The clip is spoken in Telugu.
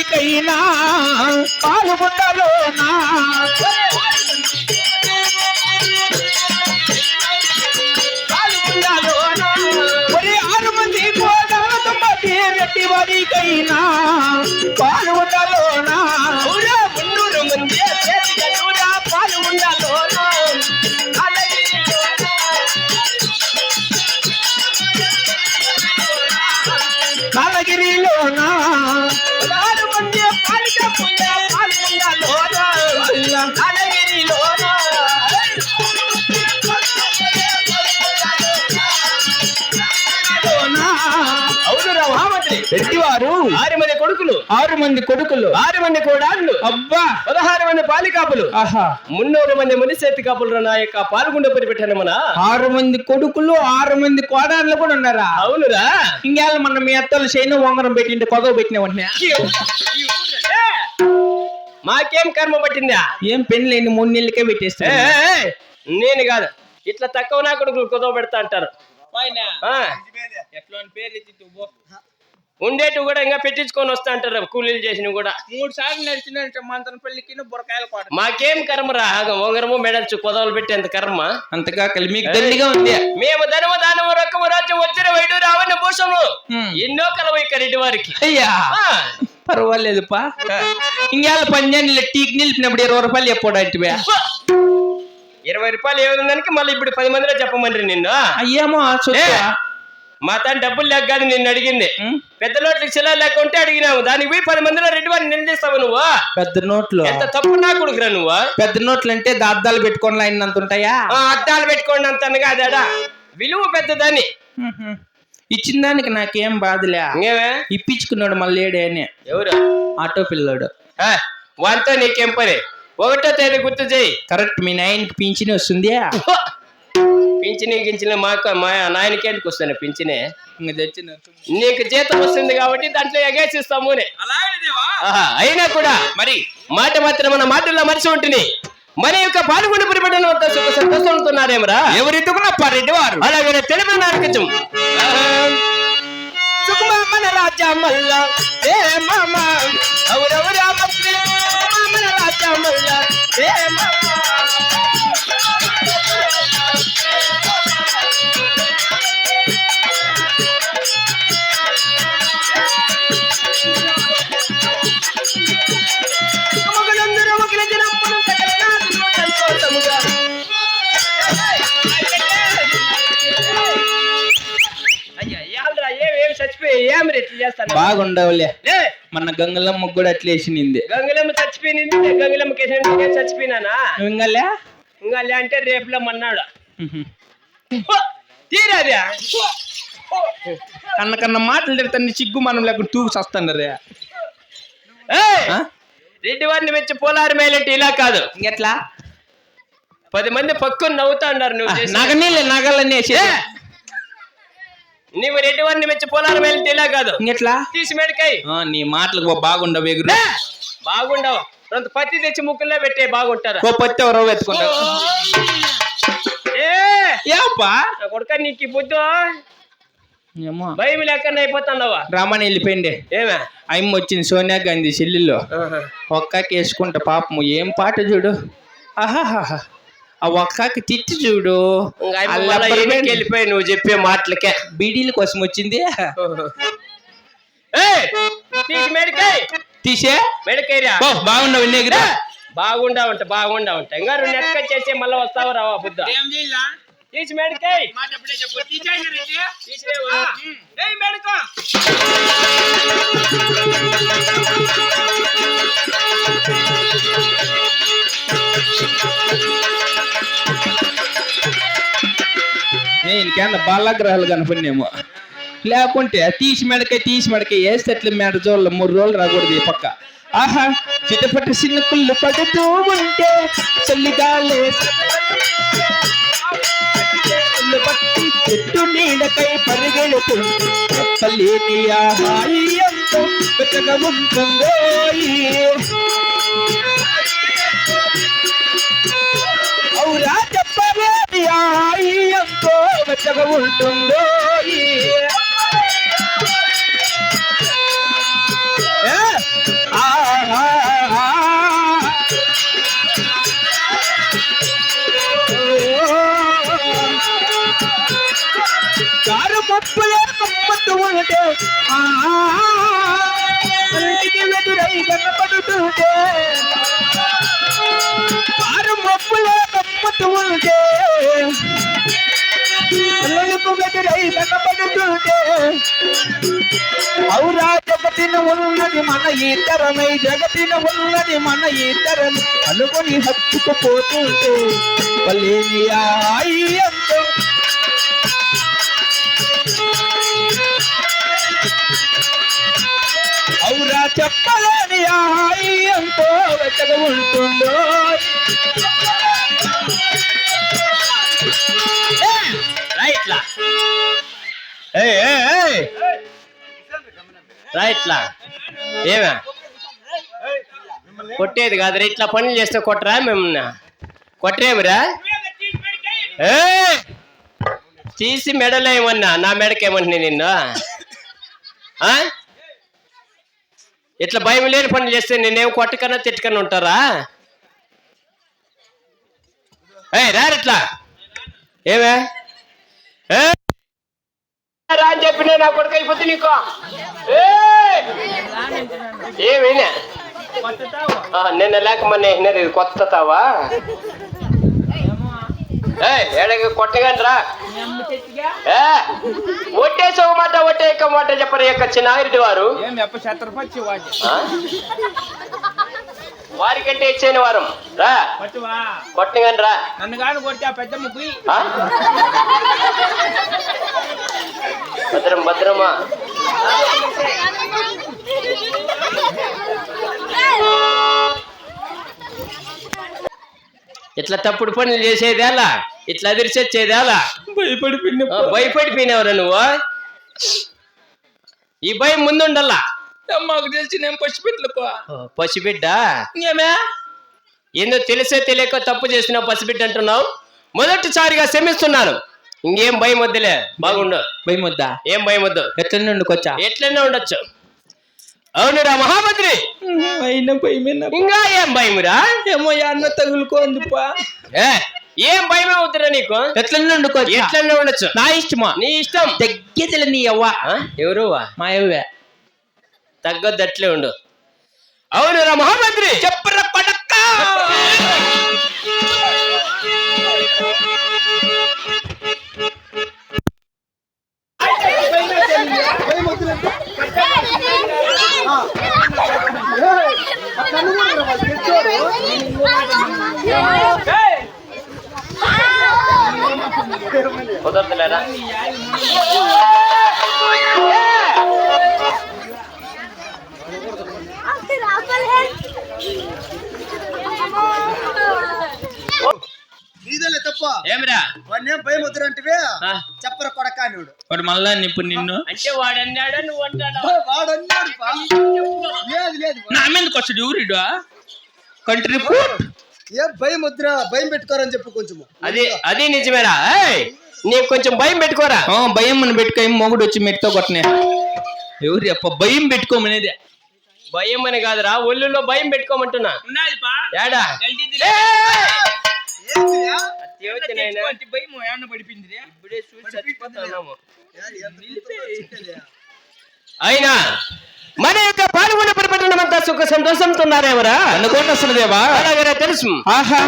వారికైనా పాల్గొండలోనా పాల్గొండలోనా ఒరే ఆరు వారికైనా పాల్గొండలోనా ఊరా పాలు మహామంత్రి రెడ్డివారు ఆరు మంది కొడుకులు. ఆరు మంది కొడుకులు. ఆరు మంది కోడాళ్ళు అబ్బా! పదహారు మంది పాలికాపులు ఆహా! మున్నూరు మంది మునిసేతి కాపులు నా యొక్క పాల్గొండ పెట్టాను మన. ఆరు మంది కొడుకులు ఆరు మంది కోడాళ్ళు కూడా ఉన్నారా? అవునురా. ఇంకేళ్ళ మన మీ అత్తలు శైన ఉంగరం పెట్టింటే కొదవ పెట్టిన వెంటనే. మాకేం కర్మ పట్టిందా? ఏం పెన్ లేని మూడు నెలలకే పెట్టేస్తా నేను కాదు. ఇట్లా తక్కువ నా కొడుకులు కుదవ పెడతా అంటారు. ఉండేటివి కూడా ఇంకా పెట్టించుకొని వస్తా అంటారు కూలీలు చేసినవి కూడా. మూడు సార్లు నడిచిన మంతనపల్లికి బురకాయల కోట మాకేం కర్మరా ఉంగరము మెడల్చు కొదవలు పెట్టేంత కర్మ. అంతగా మీకు దండిగా ఉంది మేము ధనము దానము రకము రాజ్యం వచ్చిన వైడు రావణ భూషము. ఎన్నో కలవ ఇక రెడ్డి వారికి. అయ్యా. ఆ, పర్వాలేదు పా ఇంకేళ్ళ పంజాని టీకి నిలిపినప్పుడు ఇరవై రూపాయలు ఎప్పుడు అంటే ఇరవై రూపాయలు ఏముందానికి మళ్ళీ ఇప్పుడు పది మందిలో చెప్పమండ్రి నిన్ను. అయ్యేమో మా తాను డబ్బులు లేక కాదు నిన్ను అడిగింది. పెద్ద నోట్లకి చిల్ల లేక ఉంటే అడిగినావు. దానికి పోయి పది మందిలో రెడ్డి వారిని నిలదీస్తావు నువ్వు? పెద్ద నోట్లు. ఎంత తప్పు నా కొడుకురా నువ్వు? పెద్ద నోట్లు అంటే అద్దాలు పెట్టుకొని అయినంత ఉంటాయా? ఆ, అద్దాలు పెట్టుకోండి అంత అదాడా. విలువ పెద్దదాన్ని ఇచ్చిన దానికి నాకేం బాధలే. ఇప్పించుకున్నాడు మళ్ళీ ఏడే అని. ఎవరు? ఆటో పిల్లోడు. వానితో నీకేం పని? ఒకటో తేదీ గుర్తు చేయి. కరెక్ట్ మీ నాయనకి పింఛని వస్తుంది పింఛని గించిన మాకు మా నాయనకేంటికి వస్తాను పింఛనే? నీకు జీతం వస్తుంది కాబట్టి దాంట్లో ఎగేసిస్తాము అయినా కూడా మరి మాట మాత్రం మన మాటల్లో మనిషి ఉంటుంది. మన యొక్క పాల్గొండ పరిపడన అంతా సుఖ సంతోషంతున్నారేమరా ఎవరిద్దకున్నా రెడ్డి వారు అలాగే తెలుగు నారకచం. సుకుమామన రాజా మల్ల ఏ మామ ఎవరెవరా చచ్చిపోయి ఏం చేస్తాను బాగుండవులే. మన గంగలమ్మ కూడా అట్లా వేసినింది. గంగులమ్మ చచ్చిపోయింది గంగులమ్మ కేసిన నేను చచ్చిపోయినానా? నువ్వు ఇంకలే ఇంకా లే అంటే రేపులో మన్నాడు. తీరాదే కన్న కన్న మాటలు తిడతాను సిగ్గు మనం లేకుండా తూగు చస్తాను రే! రెడ్డి వారిని మెచ్చి పోలారు మేలంటే? ఇలా కాదు. ఇంకెట్లా? పది మంది పక్కన నవ్వుతా ఉన్నారు నువ్వు నగనీళ్ళే నగలన్నీ రెడ్డి వారిని మెచ్చి మేలంటే ఇలా కాదు. ఇంకెట్లా తీసి మేడకాయ. నీ మాటలకు బాగుండవు ఎగురు బాగుండవు. కొంత పత్తి తెచ్చి ముక్కుల్లో పెట్టే బాగుంటారా. ఓ పత్తి ఎవరో ఏపా నా కొడుక నీకు బుద్ధు? ఏమో. భయం లేకుండా అయిపోతున్నావా? రామాని వెళ్ళిపోయింది ఏమే? అమ్మ వచ్చింది సోనియా గాంధీ చెల్లెల్లో. ఒక్కకి వేసుకుంటా పాపము. ఏం పాట చూడు. ఆహాహా ఆ ఒక్కకి తిట్టి చూడు. వెళ్ళిపోయి నువ్వు చెప్పే మాటలకే. బీడీల కోసం వచ్చింది. ఏయ్! తీసి ఓ బాగుండవు ఎగురా బాగుండావంట బాగుండావంట ఇంకా రెండు ఎక్క చేసి మళ్ళీ వస్తావు రావా బుద్ధ? తీసి మేడకాయ. ఏయ్ మేడకా. ఇంకేమన్నా బాలాగ్రహాలు కనపడినేమో. లేకుంటే తీసి మెడకాయ తీసి మెడకాయ వేస్తే అట్లా మెడ జోళ్ళు మూడు రోజులు రాకూడదు ఈ పక్క. ఆహా చిటపట సిన్నుకుళ్ళు పడుతూ ఉంటే చల్లిగాలే పట్టి చెట్టు నీడకై పరిగెడుతుంది. చెప్పలేని ఆ హాయి వెచ్చగా ఉంటుందో వెచ్చగా ఉంటుందో కారు పప్పులే కమ్మట్టు ఉంటే ఇంటికి వెదురై కనపడుతుంటే కారు మప్పులే కమ్మట్టు ఉంటే ఔరా జగతిన ఉన్నది మన ఇతరమై జగతిన ఉన్నది మన ఇతరమై అనుకొని హత్తుకుపోతుంటే పలేని ఆయంతో ఔరా చెప్పలేని ఆయంతో వెతగ ఉంటుందో ఏయ్ ఏయ్ ఏయ్! రైట్లా ఏమే? కొట్టేది కాదురా ఇట్లా పనులు చేస్తే కొట్టరా మిమ్మల్ని కొట్టరేమిరా? ఏ తీసి మెడలో ఏమన్నా? నా మెడకేమన్నా నిన్ను? ఆ? ఇట్లా భయం లేని పనులు చేస్తే నేనేం కొట్టకన్నా తిట్టుకన్నా ఉంటారా? ఏయ్ రారు ఇట్లా. ఏమే? ఏ? రా అని చెప్పిన నా కొడుకు అయిపోతే నీకు! ఏమైనా నిన్న లేక వేసినారు ఇది కొత్త తావా? ఏడకి కొట్టగాని రా. ఒట్టేసి ఒక మాట ఒట్టే ఇక్క మాట చెప్పరు యొక్క చిన్నాగిరెడ్డి వారు? వారికంటే ఇచ్చేని వారం. రా. కొట్టగాని రా. నన్ను కాను కొట్టి ఆ పెద్ద ముగ్గు? భద్రం భద్రమా? ఇట్లా తప్పుడు పనులు చేసేదేలా? ఇట్లా అదిరిచొచ్చేదేలా భయపడిపోయిన భయపడిపోయినావురా నువ్వు? ఈ భయం ముందుండల్లా మాకు తెలిసి నేను ఓ, పసిబిడ్డ? ఏమే? ఏందో తెలిసే తెలియక తప్పు చేసిన పసిబిడ్డ అంటున్నావు? మొదటిసారిగా క్షమిస్తున్నాను ఇంకేం భయం వద్దులే బాగుండు. భయం వద్దా? ఏం భయం వద్దు. ఎట్ల నుండి కొచ్చా ఎట్లనే ఉండొచ్చు. అవునురా మహామంత్రి. అయినా భయమేనా ఇంకా ఏం భయమురా? ఏమో అన్న తగులుకోందిపా ఏ, ఏం భయమే అవుతురా నీకు? ఎట్ల నుండి కొచ్చా ఎట్లనే ఉండొచ్చు? నా ఇష్టమా? నీ ఇష్టం. తగ్గేదిల నీ అవ్వ? ఎవరు మా అవ్వే తగ్గొద్దు అట్లే ఉండు. అవునురా మహామంత్రి. చెప్పరా పడక్క. కుదరదులేరా నీదేలే తప్ప. ఏమిరా? వాడిని ఏం భయం వద్దురంటివే ఆ, చెప్పర కొడక అనేవాడు వాడు మళ్ళా ఇప్పుడు నిన్ను? అంటే వాడు అన్నాడా నువ్వు అంటాడా వాడు అన్నాడు. లేదు లేదు. నా మీదకి వచ్చాడు ఎవరిడు? కంట్రీ ఫుడ్ ఏం భయం వద్దురా భయం పెట్టుకోరని చెప్పు కొంచెము. అది అది నిజమేరా. ఏయ్, నీకు కొంచెం భయం పెట్టుకోరా. భయం అని పెట్టుకో మొగుడు వచ్చి మెట్టుతో కొట్టనే? ఎవరు అప్ప? భయం పెట్టుకోమనేది. భయం అని కాదురా ఒళ్ళులో భయం పెట్టుకోమంటున్నా. ఏడా? భయం ఏమన్నా పడిపోయింది ఇప్పుడే చూసి చచ్చిపోతున్నాము. ఏది, ఎంత పెద్దదో చిన్నది. అయినా మన యొక్క పాల్గొన్న అంతా సుఖ సంతోషంతో ఉన్నారేమరా అనుకోండి అసలు దేవా అలాగే తెలుసు. ఆహా.